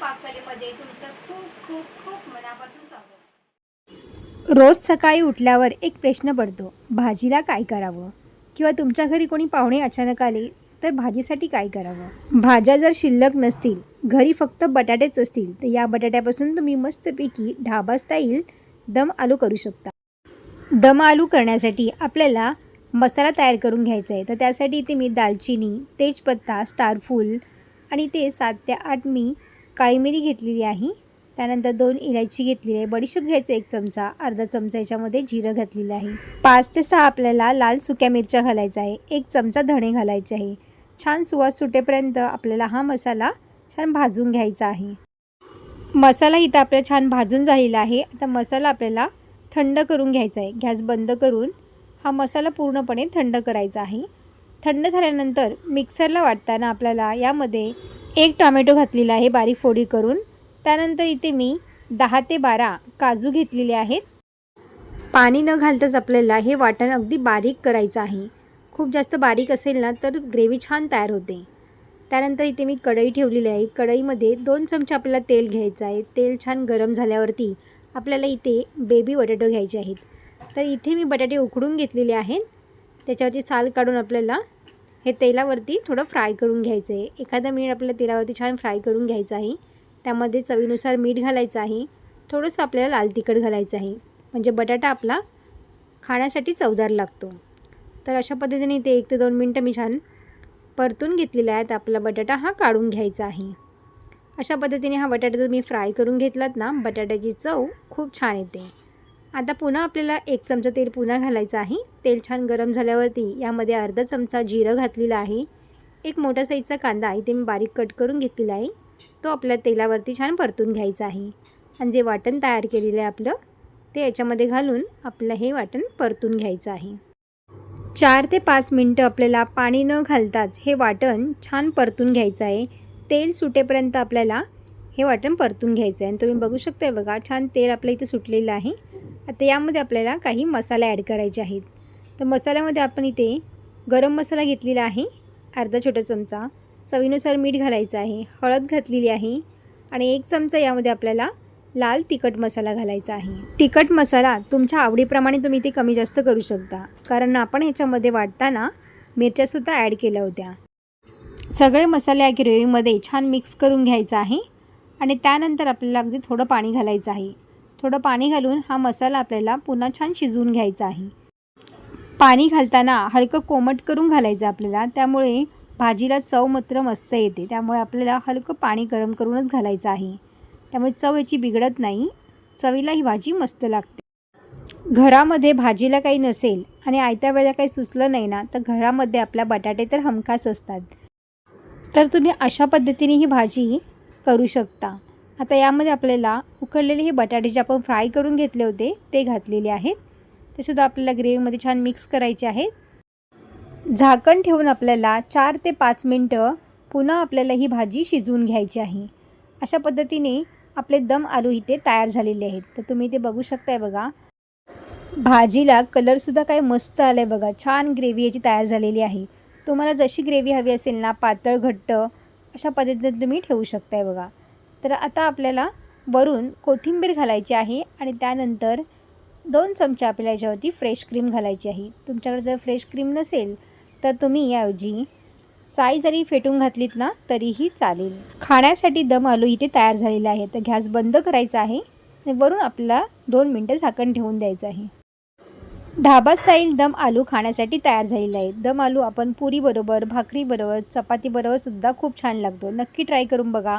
पाककलेमध्ये तुमचं खूप खूप खूप मनापासून स्वागत. रोज सकाळी उठल्यावर एक प्रश्न पडतो भाजीला काय करावं? किंवा तुमच्या घरी कोणी पाहुणे अचानक आले तर भाजीसाठी काय करावं? भाज्या जर शिल्लक नसतील घरी फक्त बटाटेच असतील तर या बटाट्यापासून तुम्ही मस्तपैकी ढाबा स्टाईल दम आलू करू शकता. दम आलू करण्यासाठी आपल्याला मसाला तयार करून घ्यायचा आहे. तर त्यासाठी इथे मी दालचिनी तेजपत्ता स्टारफूल आणि ते सात ते आठ मी काळी मिरी घेतलेली आहे. त्यानंतर दोन इलायची घेतलेली आहे. बडीशेप घ्यायचं एक चमचा अर्धा चमचा याच्यामध्ये जिरं घातलेलं आहे. पाच ते सहा आपल्याला लाल सुक्या मिरच्या घालायचा आहे. एक चमचा धणे घालायचे आहे. छान सुवास सुटेपर्यंत आपल्याला हा मसाला छान भाजून घ्यायचा आहे. मसाला इथं आपला छान भाजून झालेला आहे. आता मसाला आपल्याला थंड करून घ्यायचा आहे. गॅस बंद करून हा मसाला पूर्णपणे थंड करायचा आहे. थंड झाल्यानंतर मिक्सरला वाटताना आपल्याला यामध्ये एक टॉमॅटो घातलेला आहे बारीक फोडी करून. त्यानंतर इथे मी दहा ते बारा काजू घेतलेले आहेत. पाणी न घालताच आपल्याला हे वाटण अगदी बारीक करायचं आहे. खूप जास्त बारीक असेल ना तर ग्रेव्ही छान तयार होते. त्यानंतर इथे मी कढई ठेवलेली आहे. कढईमध्ये दोन चमचे आपल्याला तेल घ्यायचं आहे. तेल छान गरम झाल्यावरती आपल्याला इथे बेबी बटाटो घ्यायचे आहेत. तर इथे मी बटाटे उकडून घेतलेले आहेत. त्याच्यावरची साल काढून आपल्याला हे तेलावरती थोडं फ्राय करून घ्यायचं आहे. एखादा मिनिट आपल्याला तेलावरती छान फ्राय करून घ्यायचं आहे. त्यामध्ये चवीनुसार मीठ घालायचं आहे. थोडंसं आपल्याला लाल तिखट घालायचं आहे. म्हणजे बटाटा आपला खाण्यासाठी चवदार लागतो. तर अशा पद्धतीने ते एक ते दोन मिनटं मी छान परतून घेतलेला आहेत. आपला बटाटा हा काढून घ्यायचा आहे. अशा पद्धतीने हा बटाटा तुम्ही फ्राय करून घेतलात ना बटाट्याची चव खूप छान येते. आता पुन्हा आपल्याला एक चमचा तेल पुन्हा घालायचं आहे. तेल छान गरम झाल्यावरती यामध्ये अर्धा चमचा जिरं घातलेला आहे. एक मोठा साईजचा कांदा इथे मी बारीक कट करून घेतलेला आहे. तो आपल्या तेलावरती छान परतून घ्यायचा आहे. आणि जे वाटण तयार केलेलं आहे आपलं ते याच्यामध्ये घालून आपलं हे वाटण परतून घ्यायचं आहे. चार ते पाच मिनटं आपल्याला पाणी न घालताच हे वाटण छान परतून घ्यायचं आहे. तेल सुटेपर्यंत आपल्याला हे वाटण परतून घ्यायचं आहे. आणि तुम्ही बघू शकता बघा छान तेल आपल्या इथे सुटलेलं आहे. आता यामध्ये आपल्याला काही मसाले ॲड करायचे आहेत. तर मसाल्यामध्ये आपण इथे गरम मसाला घेतलेला आहे अर्धा छोटा चमचा. चवीनुसार मीठ घालायचं आहे हळद घातलेली आहे आणि एक चमचा यामध्ये आपल्याला लाल तिखट मसाला घालायचा आहे. तिखट मसाला तुमच्या आवडीप्रमाणे तुम्ही ते कमी जास्त करू शकता कारण आपण ह्याच्यामध्ये वाटताना मिरच्यासुद्धा ॲड केल्या होत्या. सगळे मसाले या ग्रेव्हीमध्ये छान मिक्स करून घ्यायचा आहे आणि त्यानंतर आपल्याला अगदी थोडं पाणी घालायचं आहे. थोडं पाणी घालून हा मसाला आपल्याला पुन्हा छान शिजवून घ्यायचा आहे. पाणी घालताना हलकं कोमट करून घालायचं आपल्याला. त्यामुळे भाजीला चव मात्र मस्त येते. त्यामुळे आपल्याला हलकं पाणी गरम करूनच घालायचं आहे. त्यामुळे चव याची बिघडत नाही. चवीला ही भाजी मस्त लागते. घरामध्ये भाजीला काही नसेल आणि आयत्या वेळेला काही सुचलं नाही ना तर घरामध्ये आपल्या बटाटे तर हमखास असतात. तर तुम्ही अशा पद्धतीने ही भाजी करू शकता. आता यामध्ये आपल्याला उकडलेले हे बटाटे जे आपण फ्राय करून घेतले होते ते घातलेले आहेत. ते सुद्धा आपल्याला ग्रेव्हीमध्ये छान मिक्स करायचे आहेत. झाकण ठेवून आपल्याला चार ते पाच मिनटं पुन्हा आपल्याला ही भाजी शिजवून घ्यायची आहे. अशा पद्धतीने आपले दम आलू इथे तयार झालेले आहेत. तर तुम्ही ते बघू शकताय बघा. भाजीला कलरसुद्धा काय मस्त आलं आहे बघा. छान ग्रेव्ही याची तयार झालेली आहे. तुम्हाला जशी ग्रेव्ही हवी असेल ना पातळ घट्ट अशा पद्धतीने तुम्ही ठेवू शकताय बघा. तर आता आपल्याला वरून कोथिंबीर घालायची आहे आणि त्यानंतर दोन चमचे आपल्याला याच्यावरती फ्रेश क्रीम घालायची आहे. तुमच्याकडे जर फ्रेश क्रीम नसेल तर तुम्ही याऐवजी साई जरी फेटून घातलीत ना तरीही चालेल. खाण्यासाठी दम आलू इथे तयार झालेला आहे तर गॅस बंद करायचा आहे आणि वरून आपल्याला दोन मिनटं झाकण ठेवून द्यायचं आहे. ढाबा स्टाईल दम आलू खाण्यासाठी तयार झालेला आहे दम आलू आपण पुरीबरोबर भाकरीबरोबर चपातीबरोबर सुद्धा खूप छान लागतो. नक्की ट्राय करून बघा.